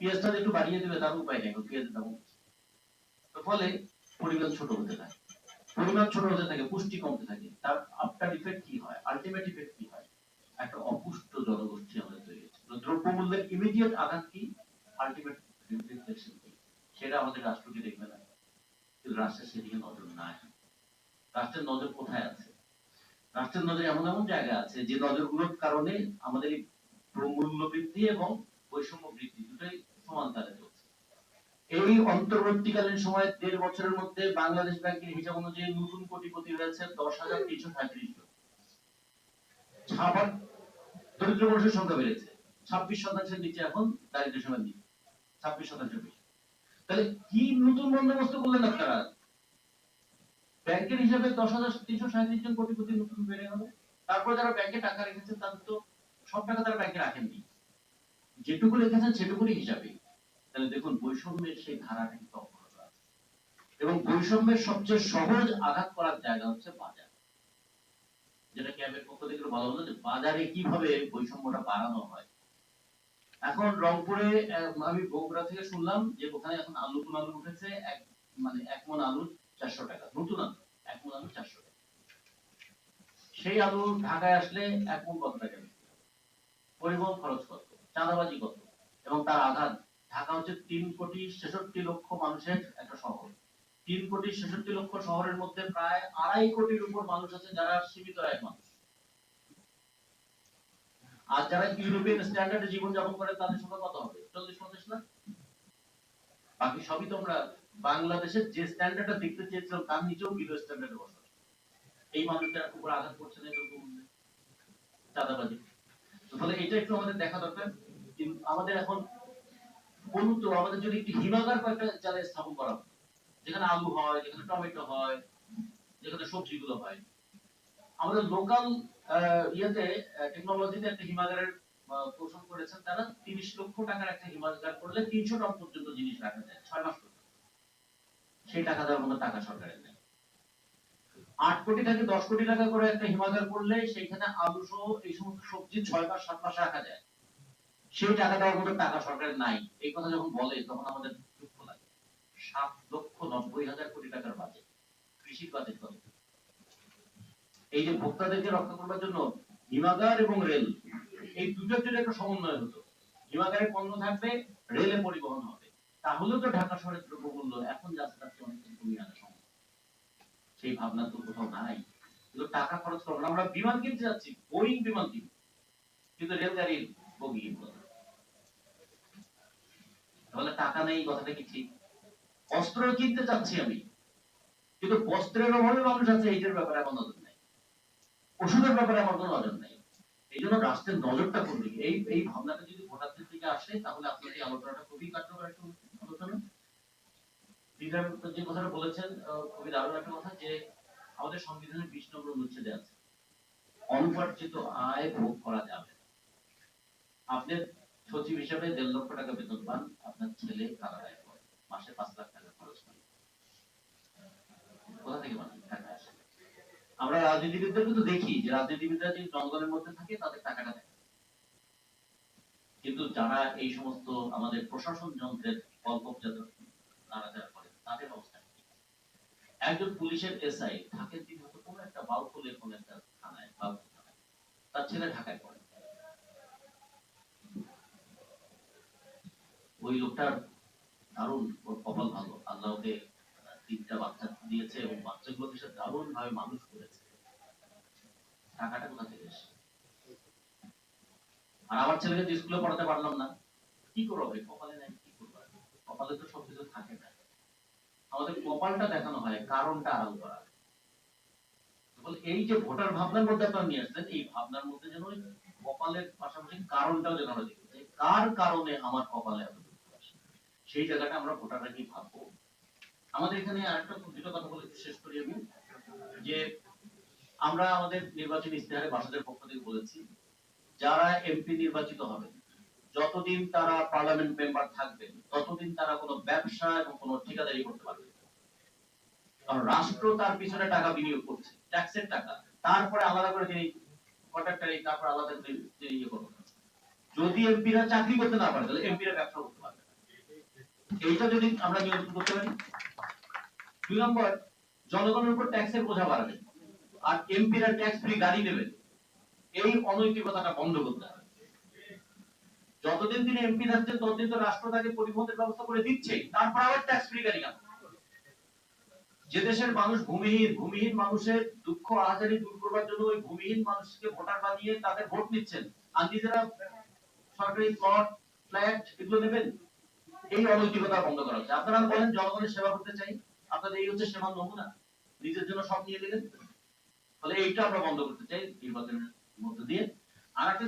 যে একটু বাড়িয়ে দেবে, তার উপায় নেই পেঁয়াজের দাম ফলে পরিমাণ ছোট হতে থাকে। পরিমাণ ছোট হতে থাকে, পুষ্টি কমতে থাকে। তার আফটার ইফেক্ট কি হয়? আলটিমেট ইফেক্ট কি হয়? একটা অপুষ্ট জনগোষ্ঠী আমাদের তৈরি হচ্ছে। দ্রব্যমূল্যের ইমিডিয়েট আঘাত কি? আলটিমেট রিফ্লেকশন কি? সেটা আমাদের রাষ্ট্রকে দেখবে না। কিন্তু রাষ্ট্রের সেদিকে নজর নাই রাষ্ট্রের নজর কোথায় আছে? রাষ্ট্রের নজর এমন এমন জায়গা আছে, যে নজরগুলোর কারণে আমাদের প্রমূল্য বৃদ্ধি এবং বৈষম্য বৃদ্ধি দুটোই সমান তালে চলছে। এই অন্তর্বর্তীকালীন সময়ে দেড় বছরের মধ্যে বাংলাদেশ ব্যাংকের হিসাব অনুযায়ী নতুন কোটিপতি হয়েছে দশ হাজার তিনশো সাঁত্রিশ জন। দরিদ্র মানুষের সংখ্যা বেড়েছে। ছাব্বিশ শতাংশের নিচে এখন দারিদ্র সীমার নিচে ছাব্বিশ শতাংশ বেশি। তাহলে কি নতুন বন্দোবস্ত করলেন আপনারা? ব্যাংকের হিসাবে দশ হাজার তিনশো সাঁত্রিশ জন কোটিপতি নতুন বেড়ে গেল। তারপর যারা ব্যাংকে টাকা রেখেছে তাদের তো সব টাকা তারা ব্যাংকে রাখেননি। যেটুকু রেখেছেন সেটুকুরই হিসাবে। তাহলে দেখুন, বৈষম্যের সেই ধারাটা কিন্তু অব্যাহত আছে। এবং বৈষম্যের সবচেয়ে সহজ আঘাত করার জায়গা হচ্ছে বাজার। যেটা ক্যাবের পক্ষ থেকে বলা হলো যে বাজারে কীভাবে বৈষম্যটা বাড়ানো হয়? এখন রংপুরে আমি বগুড়া থেকে শুনলাম যে ওখানে এখন আলু, কোন আলু উঠেছে? এক মানে এক মন আলু চারশো টাকা, নতুন আলু, এক মন আলু চারশো টাকা। সেই আলু ঢাকায় আসলে এক মন কত টাকা? পরিবহন খরচ কত? চাঁদাবাজি কত এবং তার আঘাত। ঢাকা হচ্ছে তিন কোটি ছেষট্টি লক্ষ মানুষের একটা শহর। তিন কোটি ছেষট্টি লক্ষ শহরের মধ্যে প্রায় আড়াই কোটির উপর মানুষ আছে যারা সীমিত আয়ের মানুষ। আর যারা ইউরোপিয়ান স্ট্যান্ডার্ডে জীবন যাপন করে, তাদের সংখ্যা কত হবে? চল্লিশ, পঞ্চাশ লাখ? বাকি সবই তোমরা বাংলাদেশের যে স্ট্যান্ডার্ডটা দেখতে চেয়েছিলাম, তার নিচেও বিলো স্ট্যান্ডার্ডে বসা এই মানুষটার উপর আঘাত করছে না এরকম চাঁদাবাজি। তো ফলে এটা একটু আমাদের দেখা দরকার। আমাদের এখন বলুন আমাদের যদি একটি হিমাগার কয়েকটা জায়গায় স্থাপন করা হতো, যেখানে আলু হয় যেখানে টমেটো হয় যেখানে সবজিগুলো হয় আমাদের লোকাল ইয়েতে টেকনোলজিতে একটা হিমাগারের পোষণ করেছেন তারা। তিরিশ লক্ষ টাকার একটা হিমাগার করলে তিনশো টন পর্যন্ত জিনিস রাখা যায় ছয় মাস পর্যন্ত। সেই টাকা দেওয়ার মতো টাকা সরকারের নেই। আট কোটি থেকে দশ কোটি টাকা করে একটা হিমাগার করলে সেইখানে আলু সহ এই সমস্ত সবজি ছয় মাস সাত মাস রাখা যায়। সেই টাকা দেওয়ার মতো টাকা সরকারের নাই। এই কথা যখন বলে, তখন আমাদের দুঃখ লাগে। সাত লক্ষ নব্বই হাজার কোটি টাকার বাজেট। কৃষির বাজেট কত? এই যে ভোক্তাদেরকে রক্ষা করবার জন্য হিমাগার এবং রেল, এই দুটোর জন্য একটা সমন্বয় হতো। হিমাগারে পণ্য থাকবে রেলে পরিবহন হবে। তাহলেও তো ঢাকা শহরের দ্রব্যমূল্য এখন যাচ্ছে তার অনেক কমিয়ে আনা সম্ভব। সেই ভাবনা তো কোথাও নাই। কিন্তু টাকা খরচ করব। আমরা বিমান কিনতে যাচ্ছি, বোয়িং বিমান কিনবো। কিন্তু রেলগাড়ির বগি। তাহলে টাকা নেই কথাটা কি ঠিক? অস্ত্র কিনতে চাচ্ছি আমি, কিন্তু বস্ত্রের অভাবে মানুষ আছে, এইটার ব্যাপারে আমার নজর নাই। ওষুধের ব্যাপারে আমার কোনো নজর নাই। এই জন্য রাষ্ট্রের নজরটা কোন দিকে এই এই ভাবনাটা যদি ভোটারদের থেকে আসে, তাহলে আপনার এই আলোচনাটা খুবই কার্যকর একটা আলোচনা। যে কথাটা বলেছেন খুবই দারুণ একটা কথা যে আমাদের সংবিধানের বিশ নম্বর অনুচ্ছেদে আছে অনুপার্জিত আয় ভোগ করা যাবে না। সচিব হিসেবে দেড় লক্ষ টাকা বেতন পান, আপনার ছেলে কানাডায় পড়ে। মাসে পাঁচ লাখ টাকা খরচ করে। কোথা থেকে টাকা আসে আমরা রাজনীতিবিদদের কিন্তু দেখি যে রাজনীতিবিদরা যে জঙ্গলের মধ্যে থাকে, তাদের টাকাটা দেয়। কিন্তু যারা এই সমস্ত আমাদের প্রশাসন যন্ত্রের কল্পজাত নাড়াচাড়া করে, তাদের অবস্থা একজন পুলিশের এসআই থাকে তিনি হয়তো কোনো একটা বাউকুলের কোনো একটা থানায় বাউকুল থানায়। তার ছেলে ঢাকায় পড়ে। ওই লোকটার দারুণ ওর কপাল ভালো। আল্লাহ ওকে তিনটা বাচ্চা দিয়েছে এবং বাচ্চাগুলোকে সে দারুণ ভাবে মানুষ করেছে। টাকাটা কোথা থেকে এসে আর আমার ছেলেকে যে স্কুলে পড়াতে পারলাম না। কি করব কপালে নাই, কি করব? কপালে তো সব কিছু থাকে না। আমাদের কপালটা দেখানো হয়, কারণটা আড়াল করা এই যে ভোটার ভাবনার মধ্যে আপনারা নিয়ে আসছেন, এই ভাবনার মধ্যে যেন কপালের পাশাপাশি কারণটাও যেন আমরা দেখি। কার কারণে আমার কপালে এত সেই জায়গাটা আমরা ভোটাররা কি ভাববো? আমাদের এখানে আরেকটা দুটো কথা বলে শেষ করি আমি, যে আমরা আমাদের নির্বাচনী ইস্তেহারে বাসাদের পক্ষ থেকে বলেছি, যারা এমপি নির্বাচিত হবে, যতদিন তারা পার্লামেন্ট মেম্বার থাকবেন ততদিন তারা কোনো ব্যবসা এবং কোনো ঠিকাদারি করতে পারবে। কারণ রাষ্ট্র তার পিছনে টাকা বিনিয়োগ করছে, ট্যাক্সের টাকা। তারপরে আলাদা করে তিনি কন্ট্রাক্টারি তারপর আলাদা করে ইয়ে করবেন যদি এমপিরা চাকরি করতে না পারে, তাহলে এমপিরা ব্যবসা করতে এইটা যদি আমরা নিয়ন্ত্রণ করতে পারি, দুই নম্বর, জনগণের উপর ট্যাক্সের বোঝা বাড়াবে আর এমপিরা ট্যাক্স ফ্রি গাড়ি দেবে। এই অনৈতিকতাটা বন্ধ করতে হবে। যতদিন তিনি এমপি থাকছেন ততদিন তো রাষ্ট্র তাকে পরিবহনের ব্যবস্থা করে দিচ্ছে। তারপর আবার ট্যাক্স ফ্রি গাড়ি কেন যে দেশের মানুষ ভূমিহীন ভূমিহীন মানুষের দুঃখ, আহাজারি দূর করবার জন্য ওই ভূমিহীন মানুষকে ভোটার বানিয়ে তাদের ভোট নিচ্ছেন। আর নিজেরা সরকারি প্লট ফ্ল্যাট এগুলো নেবেন? এই অনৈতিকতা বন্ধ করা হচ্ছে। আপনারা বলেন, জনগণের সেবা করতে চাই। আপনাদের এই হচ্ছে সেবার নমুনা। নিজের জন্য সব নিয়ে নিলেন। তাহলে এইটা আমরা বন্ধ করতে চাই নির্বাচনের মধ্যে দিয়ে। আর একটা